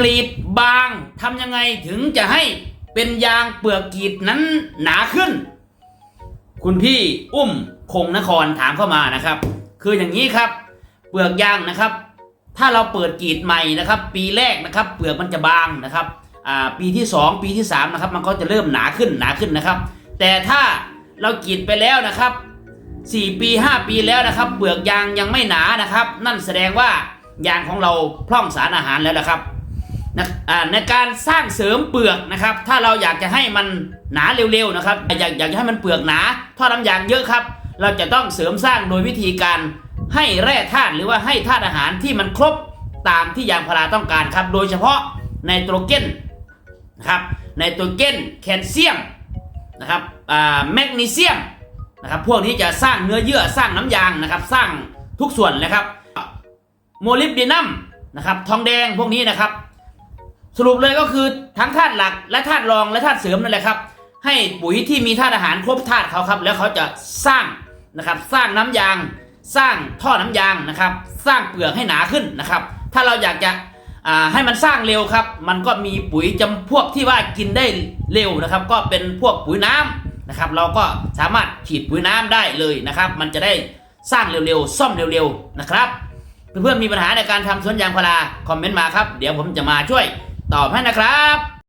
กรีดบางทำยังไงถึงจะให้เป็นยางเปลือกกรีดนั้นหนาขึ้น คุณพี่อุ้มคงนครถามเข้ามานะครับ คืออย่างนี้ครับ เปลือกยางนะครับ ถ้าเราเปิดกรีดใหม่นะครับ ปีแรกนะครับ เปลือกมันจะบางนะครับปีที่ 2 ปีที่3นะครับมันก็จะเริ่มหนาขึ้นหนาขึ้นนะครับ แต่ถ้าเรากรีดไปแล้วนะครับ 4 ปี 5 ปีแล้วนะครับ เปลือกยางยังไม่หนานะครับ นั่นแสดงว่ายางของเราพร่องสารอาหารแล้วนะครับ นะในการสร้างเสริมเปลือกนะครับ ถ้าเราอยากจะให้มันหนาเร็วๆนะครับ อยากอยากจะให้มันเปลือกหนาท่อน้ำยางเยอะครับ เราจะต้องเสริมสร้างโดยวิธีการให้แร่ธาตุหรือว่าให้ธาตุอาหารที่มันครบตามที่ยางพาราต้องการครับ โดยเฉพาะไนโตรเจนนะครับไนโตรเจนแคลเซียมนะครับแมกนีเซียมนะครับพวกนี้จะสร้างเนื้อเยื่อสร้างน้ำยางนะครับ สร้างทุกส่วนนะครับโมลิบดีนัมนะครับทองแดงพวกนี้นะครับ สรุปเลยก็คือทั้งธาตุหลักและธาตุรองและธาตุเสริมนั่นแหละครับ ให้ปุ๋ยที่มีธาตุอาหารครบธาตุเขาครับ แล้วเขาจะสร้างนะครับ สร้างน้ำยาง สร้างท่อน้ำยางนะครับ สร้างเปลือกให้หนาขึ้นนะครับ ถ้าเราอยากจะให้มันสร้างเร็วครับ มันก็มีปุ๋ยจำพวกที่ว่ากินได้เร็วนะครับ ก็เป็นพวกปุ๋ยน้ำนะครับ เราก็สามารถฉีดปุ๋ยน้ำได้เลยนะครับ มันจะได้สร้างเร็วๆ ซ่อมเร็วๆนะครับ เพื่อนๆมีปัญหาในการทำสวนยางพาราคอมเมนต์มาครับ เดี๋ยวผมจะมาช่วย ตอบให้นะครับ